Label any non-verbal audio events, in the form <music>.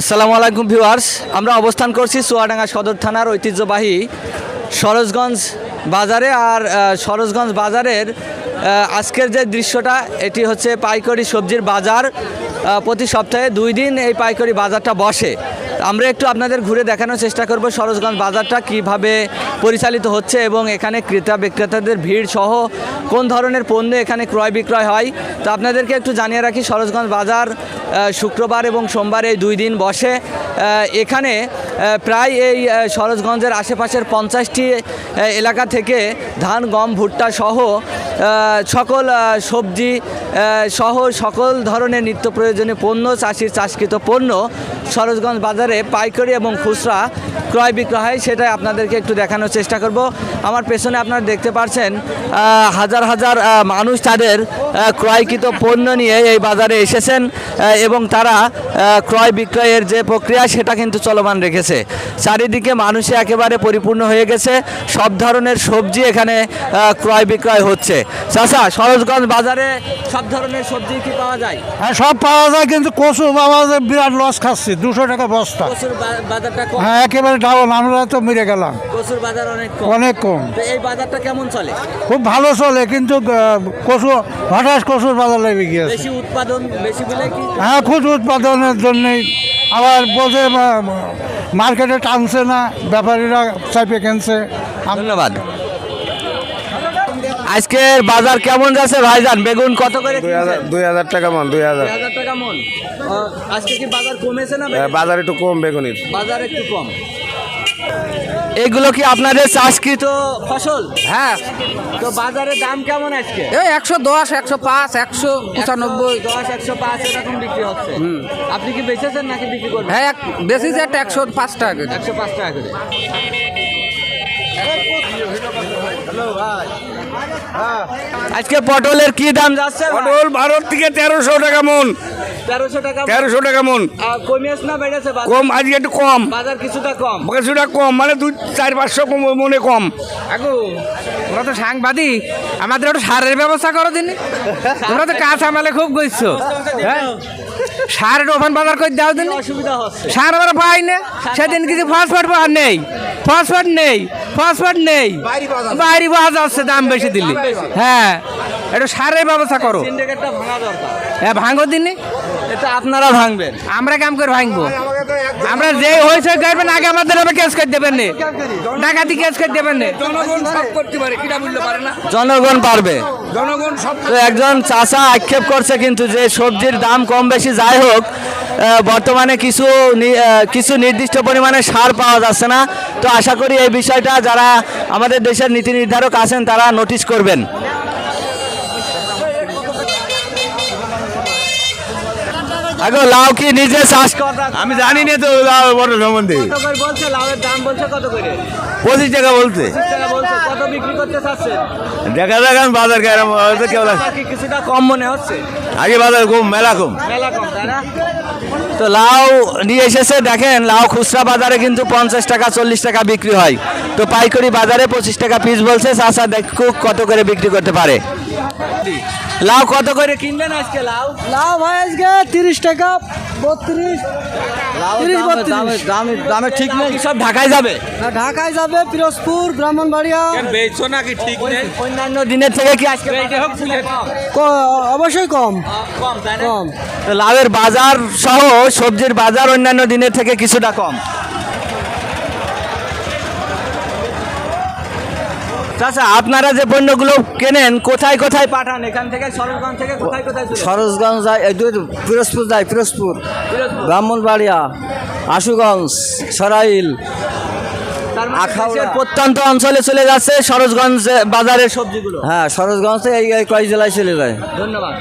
আসসালামু আলাইকুম ভিউয়ার্স। আমরা অবস্থান করছি চুয়াডাঙ্গা সদর থানার ঐতিহ্যবাহী সরোজগঞ্জ বাজারে আর সরোজগঞ্জ বাজারের আজকের যে দৃশ্যটা, এটি হচ্ছে পাইকারি সবজির বাজার। প্রতি সপ্তাহে দুই দিন এই পাইকারি বাজারটা বসে। আমরা একটু আপনাদের ঘুরে দেখানোর চেষ্টা করব সরোজগঞ্জ বাজারটা কীভাবে পরিচালিত হচ্ছে এবং এখানে ক্রেতা বিক্রেতাদের ভিড় সহ কোন ধরনের পণ্য এখানে ক্রয় বিক্রয় হয়। তো আপনাদেরকে একটু জানিয়ে রাখি, সরোজগঞ্জ বাজার শুক্রবার এবং সোমবার এই দুই দিন বসে। এখানে প্রায় এই সরোজগঞ্জের আশেপাশের পঞ্চাশটি এলাকা থেকে ধান, গম, ভুট্টা সহ সকল সবজি সহ সকল ধরনের নিত্য প্রয়োজনীয় পণ্য, চাষির চাষকৃত পণ্য সরোজগঞ্জ বাজারে পাইকারি এবং খুচরা ক্রয় বিক্রয় হয় সেটাই আপনাদেরকে একটু দেখানোর চেষ্টা করব। আমার পেছনে আপনারা দেখতে পাচ্ছেন হাজার হাজার মানুষ তাদের ক্রয়কৃত পণ্য নিয়ে এই বাজারে এসেছেন এবং তারা ক্রয় বিক্রয়ের যে প্রক্রিয়া, সেটা কিন্তু চলমান রেখেছে। চারিদিকে মানুষে একেবারে পরিপূর্ণ হয়ে গেছে, সব ধরনের সবজি এখানে ক্রয় বিক্রয় হচ্ছে। চাষা সরোজগঞ্জ বাজারে সব ধরনের সবজি কি পাওয়া যায়? হ্যাঁ সব পাওয়া যায় কিন্তু কচু বাবা যে বিরাট লস খাচ্ছি দুশো টাকা বস্তা। কচুর বা- বাজারটা কম? হ্যাঁ একেবারে ডাউন আমরা তো মেরে গেলাম। কচুর বাজার অনেক কম। অনেক কম। তো এই বাজারটা কেমন চলে? খুব ভালো চলে কিন্তু আহ, কচু হঠাৎ কচুর বাজার লেগে গিয়েছে। বেশি উৎপাদন বেশি বলে কি? হ্যাঁ খুব উৎপাদনের জন্যই। আবার বলছে আহ, মার্কেটে টানছে না ব্যাপারীরা চাইপে কিনছে আম- ধন্যবাদ। আজকের বাজার কেমন যাচ্ছে ভাইজান? বেগুন কত করে দুই হাজার টাকা মন দুই হাজার। হাজার টাকা মন। আজকে কি বাজার কমেছে না হ্যাঁ, বাজার একটু কম বেগুনির। বাজার একটু কম। এগুলো কি আপনাদের চাষকৃত ফসল? হ্যাঁ। তো বাজারে দাম কেমন আজকে? এই একশো দশ একশো পাঁচ একশো পঁচানব্বই। দশ একশো পাঁচ এরকম বিক্রি হচ্ছে। আপনি কি বেচেছেন নাকি বিক্রি করবেন? হ্যাঁ বেশি যে একটা একশো পাঁচ টাকা করে। একশো পাঁচ টাকা করে। আজকে পটলের কি দাম যাচ্ছে? পটল ভারত থেকে তেরোশো টাকা মন। তেরোশো টাকা তেরোশো টাকা মন। কমিয়েছে না বেড়েছে কম আজকে একটু কম। বাজার কিছুটা কম। কিছুটা কম মানে দুই চার পাঁচশো কম মনে কম। আগু। তোমরা তো সাংবাদিক আমাদের একটু সারের ব্যবস্থা করো দিন। তোমরা তো কাঁচা মালে খুব গইছো হ্যাঁ? সারের ওখান বাজার করে দাও দিন। অসুবিধা সার আমরা পাই না। <laughs> সেদিন কিছু ফসফট পাওয়ার নেই। ফসফট নেই। ফসফট নেই। বাইরে পাওয়া যাচ্ছে দাম বেশি দিলে হ্যাঁ একটু সারের ব্যবস্থা করো। হ্যাঁ ভাঙো দিনে এটা আপনারা ভাঙবেন। আমরা কাম করে ভাঙবো। আমরা যে হয়েছে করবেন আগে আমাদের হবে কেস করে দেবেন নে। ডাকাতি কেস করে দেবেন নে। জনগণ সব করতে পারে কিনা বলতে পারে না। জনগণ পারবে। জনগণ তো একজন চাষা আক্ষেপ করছে কিন্তু যে সবজির দাম কম বেশি যাই হোক বর্তমানে কিছু কিছু নির্দিষ্ট পরিমাণে সার পাওয়া যাচ্ছে না। তো আশা করি এই বিষয়টা যারা আমাদের দেশের নীতি নির্ধারক আছেন, তারা নোটিশ করবেন। আগে লাউ কি নিজে চাষ করা আমি জানি না তো বড় সম্বন্ধে। কত করে বলছে? লাউয়ের দাম বলছে কত করে? পঁচিশ টাকা বলছে। টাকা বলছে। কত বিক্রি করতে চাচ্ছেন? দেখা যাক আমি বাজার কেরম হয়তো কেউ কিছুটা কম মনে হচ্ছে? আগে বাজার কম মেলা কম। মেলা কম তাই না? তো লাউ নিয়ে এসেছে দেখেন লাউ খুচরা বাজারে কিন্তু পঞ্চাশ টাকা চল্লিশ টাকা বিক্রি হয়। তো পাইকারি বাজারে পঁচিশ টাকা পিস বলছে চাষা দেখুক কত করে বিক্রি করতে পারে। লাউ কত করে কিনলেন আজকে লাউ? লাভ ভাই আজকে তিরিশ টাকা বত্রিশ তিরিশ দামে ঠিক নেই? সব ঢাকায় যাবে? ঢাকায় যাবে পিরোজপুর ব্রাহ্মণবাড়িয়া। বেচছো নাকি ঠিক নেই? অন্যান্য দিনের থেকে কি আজকে অবশ্যই কম। কম তাই না? কম। তো লাউয়ের বাজার সহ সবজির বাজার অন্যান্য দিনের থেকে কিছুটা কম। চাচা আপনারা যে পণ্যগুলো কেনেন কোথায় কোথায় পাঠান? এখান থেকে সরলগঞ্জ থেকে কোথায় কোথায়? সরোজগঞ্জ যায় এই দুই পিরোজপুর যায় পিরোজপুর। ব্রাহ্মণবাড়িয়া আশুগঞ্জ সরাইল মানে আখাউড়া। দেশের প্রত্যন্ত অঞ্চলে চলে যাচ্ছে সরোজগঞ্জ বাজারের সবজিগুলো। হ্যাঁ সরোজগঞ্জ থেকে এই এই কয় জেলায় চলে যায়। ধন্যবাদ।